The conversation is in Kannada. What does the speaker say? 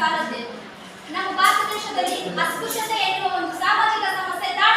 ಸಾಲದ್ದೆ. ನಮ್ಮ ಭಾರತ ದೇಶದಲ್ಲಿ ಅಸ್ಪೃಶ್ಯತೆ ಎನ್ನುವ ಒಂದು ಸಾಮಾಜಿಕ ಸಮಸ್ಯೆ ದಾಡ